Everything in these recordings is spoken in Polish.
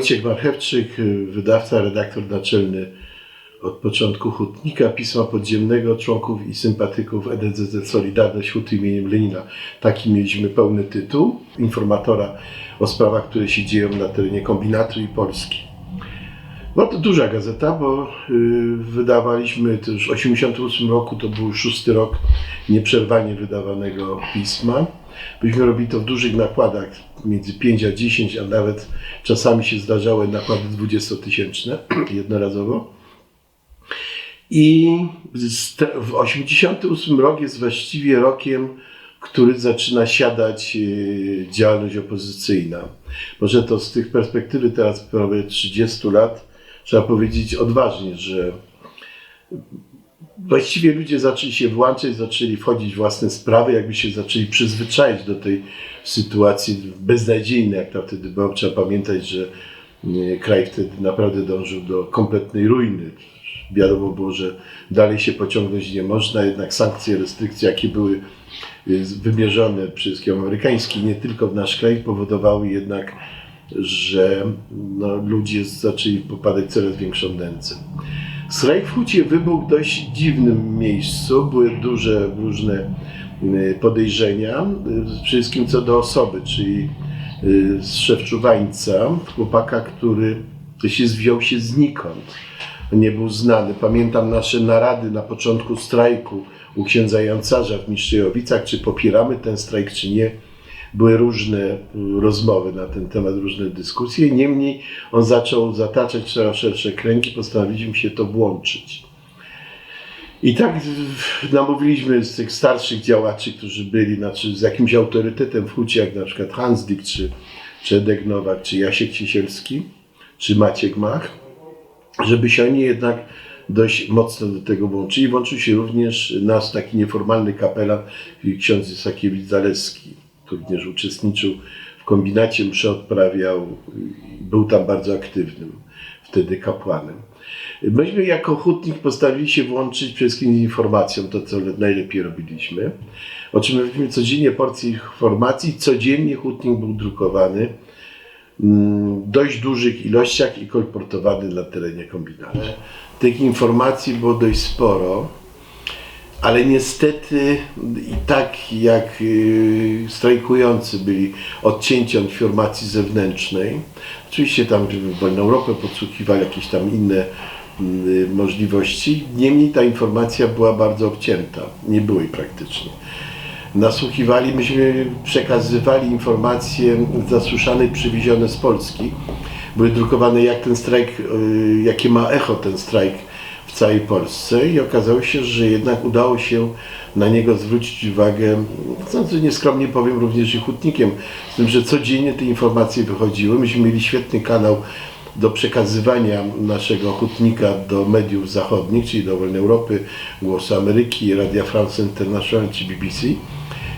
Wojciech Marchewczyk, y, wydawca, redaktor naczelny od początku Hutnika, Pisma Podziemnego, członków i sympatyków EDZZ Solidarność Huty imieniem Lenina. Taki mieliśmy pełny tytuł, informatora o sprawach, które się dzieją na terenie kombinatu i Polski. Była to duża gazeta, bo y, wydawaliśmy już w 1988 roku, to był szósty rok nieprzerwanie wydawanego pisma. Byśmy robili to w dużych nakładach, między 5 a 10, a nawet czasami się zdarzały nakłady 20-tysięczne jednorazowo. I w 88 rok jest właściwie rokiem, który zaczyna siadać y, działalność opozycyjna. Może to z tych perspektywy teraz prawie 30 lat trzeba powiedzieć odważnie, że właściwie ludzie zaczęli się włączać, zaczęli wchodzić w własne sprawy, jakby się zaczęli przyzwyczaić do tej sytuacji beznadziejnej, jak to wtedy było. Trzeba pamiętać, że nie, kraj wtedy naprawdę dążył do kompletnej ruiny. Wiadomo było, że dalej się pociągnąć nie można, jednak sankcje, restrykcje, jakie były y, wymierzone przez amerykański, nie tylko w nasz kraj, powodowały jednak, że no, ludzie zaczęli popadać coraz większą nędzę. Strajk w Hucie wybuchł w dość dziwnym miejscu. Były duże różne y, podejrzenia, y, przede wszystkim co do osoby, czyli y, szewczuwańca, chłopaka, który się zwiął się znikąd. Nie był znany. Pamiętam nasze narady na początku strajku u księdza Jancarza w Miszczejowicach, czy popieramy ten strajk, czy nie. Były różne y, rozmowy na ten temat, różne dyskusje. Niemniej on zaczął zataczać coraz szersze kręgi, postanowiliśmy się to włączyć. I tak namówiliśmy z tych starszych działaczy, którzy byli znaczy z jakimś autorytetem w Hucie, jak na przykład Hans Dick, czy, czy Edek Nowak, czy Jasiek Ciesielski, czy Maciek Mach, żeby się oni jednak dość mocno do tego włączyli. Włączył się również nasz taki nieformalny kapelan, ksiądz Isakiewicz-Zaleski, który również uczestniczył w kombinacie, i był tam bardzo aktywnym, wtedy kapłanem. Myśmy jako hutnik postawili się włączyć przede wszystkim informacją, to co najlepiej robiliśmy. Otrzymywaliśmy codziennie porcje informacji, codziennie hutnik był drukowany w dość dużych ilościach i kolportowany na terenie kombinatu. Tych informacji było dość sporo, ale niestety i tak jak y, strajkujący byli odcięci od informacji zewnętrznej, oczywiście tam Wolną Europę podsłuchiwali jakieś tam inne y, możliwości, niemniej ta informacja była bardzo obcięta, nie było jej praktycznie. Nasłuchiwali, myśmy przekazywali informacje zasłyszane przywiezione z Polski. Były drukowane jak ten strajk, y, jakie ma echo ten strajk w całej Polsce i okazało się, że jednak udało się na niego zwrócić uwagę, co nieskromnie powiem, również i hutnikiem, z tym, że codziennie te informacje wychodziły. Myśmy mieli świetny kanał do przekazywania naszego hutnika do mediów zachodnich, czyli do Wolnej Europy, Głosu Ameryki, Radia France International czy BBC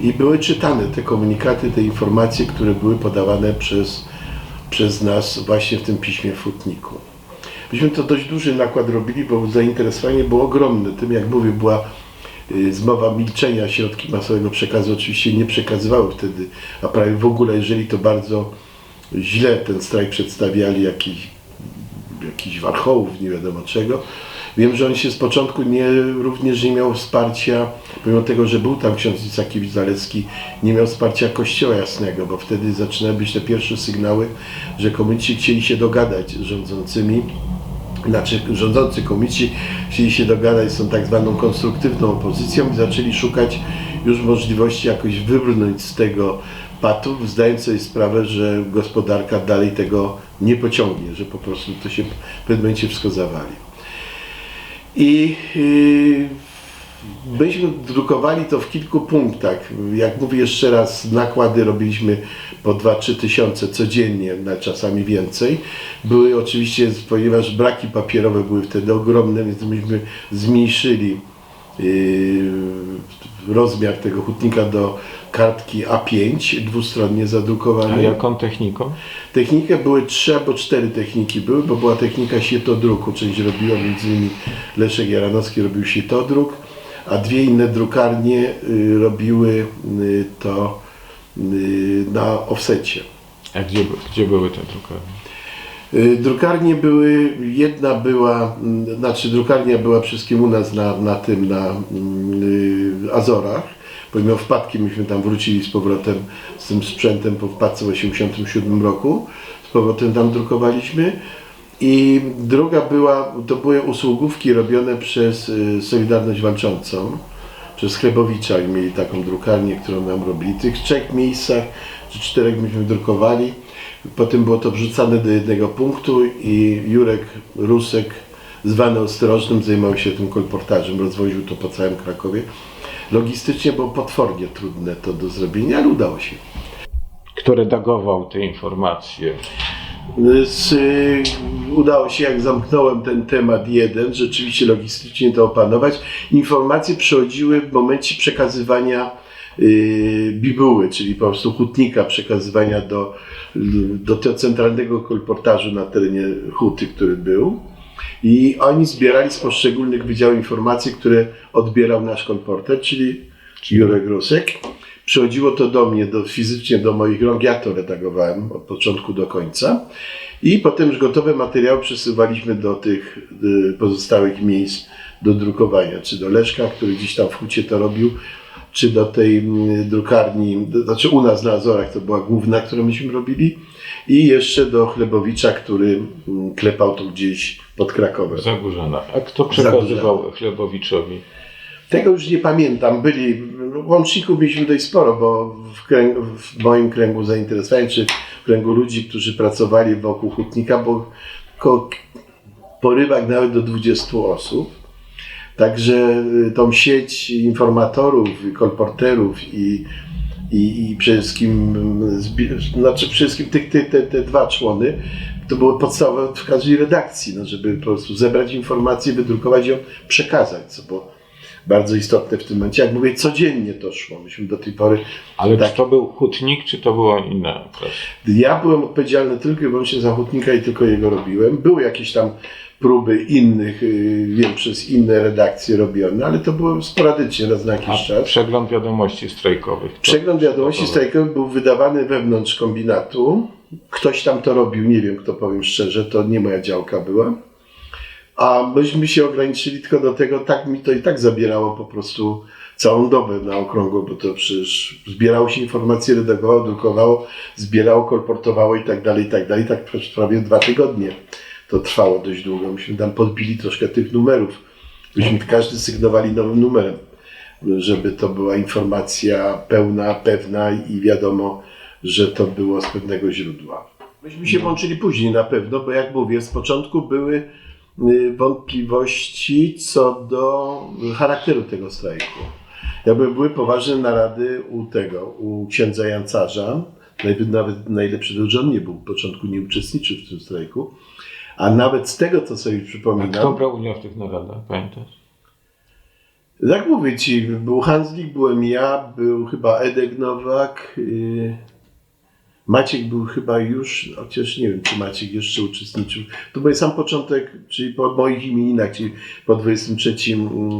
i były czytane te komunikaty, te informacje, które były podawane przez, przez nas właśnie w tym piśmie w hutniku. Myśmy to dość duży nakład robili, bo zainteresowanie było ogromne. Tym, jak mówię, była y, zmowa milczenia, środki masowego przekazu oczywiście nie przekazywały wtedy, a prawie w ogóle, jeżeli to bardzo źle ten strajk przedstawiali, jakiś, jakiś warchołów, nie wiadomo czego. Wiem, że on się z początku nie, również nie miał wsparcia, pomimo tego, że był tam ksiądz Isakiewicz-Zaleski, nie miał wsparcia Kościoła Jasnego, bo wtedy zaczynały być te pierwsze sygnały, że komici chcieli się dogadać z rządzącymi, znaczy rządzący komici chcieli się dogadać z tą tak zwaną konstruktywną opozycją i zaczęli szukać już możliwości jakoś wybrnąć z tego patu, zdając sobie sprawę, że gospodarka dalej tego nie pociągnie, że po prostu to się w pewnym momencie wszystko zawali. I yy, myśmy drukowali to w kilku punktach. Jak mówię jeszcze raz, nakłady robiliśmy po 2-3 tysiące codziennie, na czasami więcej. Były oczywiście, ponieważ braki papierowe były wtedy ogromne, więc myśmy zmniejszyli yy, rozmiar tego hutnika do kartki A5, dwustronnie A zadrukowanej. jaką techniką? Technikę były trzy albo cztery techniki były, bo była technika sietodruku, część robiła między innymi Leszek Jaranowski robił sietodruk, a dwie inne drukarnie y, robiły y, to y, na offsecie. A gdzie, gdzie były te drukarnie? Drukarnie były, jedna była, znaczy drukarnia była wszystkim u nas na, na tym, na Azorach. Pomimo wpadki myśmy tam wrócili z powrotem z tym sprzętem po wpadce w 1987 roku. Z powrotem tam drukowaliśmy. I druga była, to były usługówki robione przez y, Solidarność Walczącą, przez Chlebowicza mieli taką drukarnię, którą nam robili. W tych trzech miejscach, czy czterech myśmy drukowali. Potem było to wrzucane do jednego punktu i Jurek Rusek, zwany Ostrożnym, zajmował się tym kolportażem, rozwoził to po całym Krakowie. Logistycznie było potwornie trudne to do zrobienia, ale udało się. Kto redagował te informacje? Z, y, udało się, jak zamknąłem ten temat jeden, rzeczywiście logistycznie to opanować. Informacje przychodziły w momencie przekazywania y, bibuły, czyli po prostu hutnika przekazywania do, do tego centralnego kolportażu na terenie huty, który był. I oni zbierali z poszczególnych wydziałów informacje, które odbierał nasz kolporter, czyli Jurek Rusek. Przychodziło to do mnie, do, fizycznie do moich rąk, ja to redagowałem od początku do końca. I potem już gotowe materiały przesuwaliśmy do tych y, pozostałych miejsc do drukowania, czy do Leszka, który gdzieś tam w hucie to robił, czy do tej mm, drukarni, do- znaczy u nas na Azorach to była główna, którą myśmy robili, i jeszcze do Chlebowicza, który mm, klepał to gdzieś pod Krakowem. Zagórzana. A kto przekazywał Chlebowiczowi? Tego już nie pamiętam. Byli, łączników mieliśmy dość sporo, bo w, w moim kręgu zainteresowań, czy w kręgu ludzi, którzy pracowali wokół hutnika, bo ko, porywak nawet do 20 osób. Także y, tą sieć informatorów, kolporterów i, i, i przede wszystkim, znaczy przede wszystkim tych, te, te, te dwa człony, to było podstawowe w każdej redakcji, no, żeby po prostu zebrać informację, wydrukować ją, przekazać, co było bardzo istotne w tym momencie. Jak mówię, codziennie to szło. Myśmy do tej pory. Ale Tak. czy to był hutnik, czy to inna klasa? Ja byłem odpowiedzialny tylko i wyłącznie za hutnika i tylko jego robiłem. Były jakieś tam próby innych, yy, wiem, przez inne redakcje robione, ale to było sporadycznie, raz na A jakiś czas. przegląd wiadomości strajkowych. Przegląd wiadomości strajkowych był wydawany wewnątrz kombinatu. Ktoś tam to robił, nie wiem kto, powiem szczerze, to nie moja działka była. A myśmy się ograniczyli tylko do tego, tak mi to i tak zabierało po prostu całą dobę na okrągło, bo to przecież zbierało się informacje, redagowało, drukowało, zbierało, kolportowało i tak dalej, i tak dalej. Tak przez prawie dwa tygodnie to trwało dość długo. Myśmy tam podbili troszkę tych numerów. Myśmy każdy sygnowali nowym numerem żeby to była informacja pełna, pewna i wiadomo, że to było z pewnego źródła. Myśmy się włączyli później na pewno, bo jak mówię, z początku były wątpliwości co do charakteru tego strajku. Jakby były poważne narady u tego, u księdza Jancarza, nawet, nawet najlepszy to, że on nie był, w początku nie uczestniczył w tym strajku, a nawet z tego, co sobie A przypominam... kto brał udział w tych naradach, pamiętasz? Jak mówię ci, był Hanslik, byłem ja, był chyba Edek Nowak, yy, Maciek był chyba już, chociaż nie wiem, czy Maciek jeszcze uczestniczył. To był sam początek, czyli po moich imieninach, czyli po 23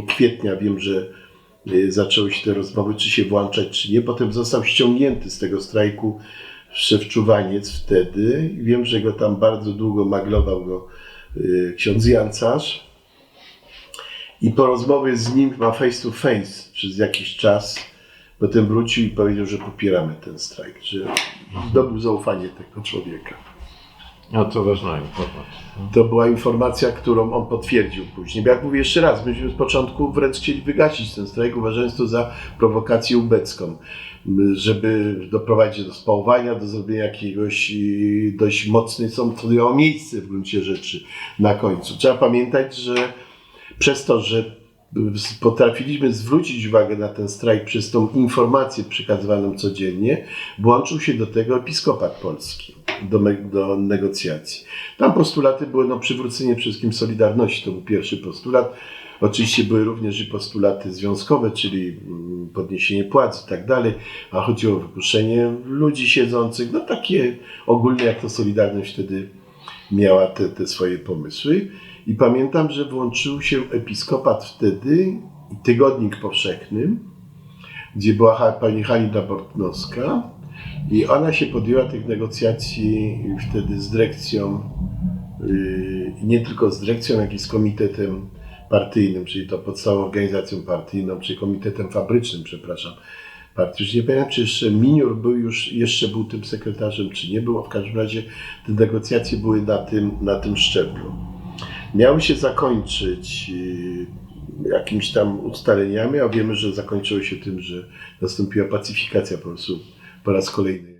kwietnia wiem, że yy, zaczęły się te rozmowy, czy się włączać, czy nie. Potem został ściągnięty z tego strajku szewczuwaniec wtedy. Wiem, że go tam bardzo długo maglował go yy, ksiądz Jancarz. I po rozmowie z nim ma face to face przez jakiś czas, potem wrócił i powiedział, że popieramy ten strajk, że zdobył zaufanie tego człowieka. No to ważna informacja. To była informacja, którą on potwierdził później. Bo jak mówię jeszcze raz, myśmy z początku wręcz chcieli wygasić ten strajk, uważając to za prowokację ubecką, żeby doprowadzić do spałowania, do zrobienia jakiegoś dość mocnej, co to miało miejsce w gruncie rzeczy na końcu. Trzeba pamiętać, że przez to, że potrafiliśmy zwrócić uwagę na ten strajk przez tą informację przekazywaną codziennie, włączył się do tego episkopat polski, do, do negocjacji. Tam postulaty były no, przywrócenie wszystkim Solidarności, to był pierwszy postulat. Oczywiście były również i postulaty związkowe, czyli mm, podniesienie płac i tak dalej, a chodziło o wypuszczenie ludzi siedzących, no takie ogólne, jak to Solidarność wtedy miała te, te swoje pomysły. I pamiętam, że włączył się episkopat wtedy i tygodnik powszechny, gdzie była pani Halina Bortnowska I ona się podjęła tych negocjacji wtedy z dyrekcją, yy, nie tylko z dyrekcją, jak i z komitetem partyjnym, czyli to podstawową organizacją partyjną, czyli komitetem fabrycznym, przepraszam, partii. Już nie pamiętam, czy jeszcze Miniur był już, jeszcze był tym sekretarzem, czy nie było. W każdym razie te negocjacje były na tym, na tym szczeblu. Miały się zakończyć yy, jakimiś tam ustaleniami, a wiemy, że zakończyło się tym, że nastąpiła pacyfikacja po prostu po raz kolejny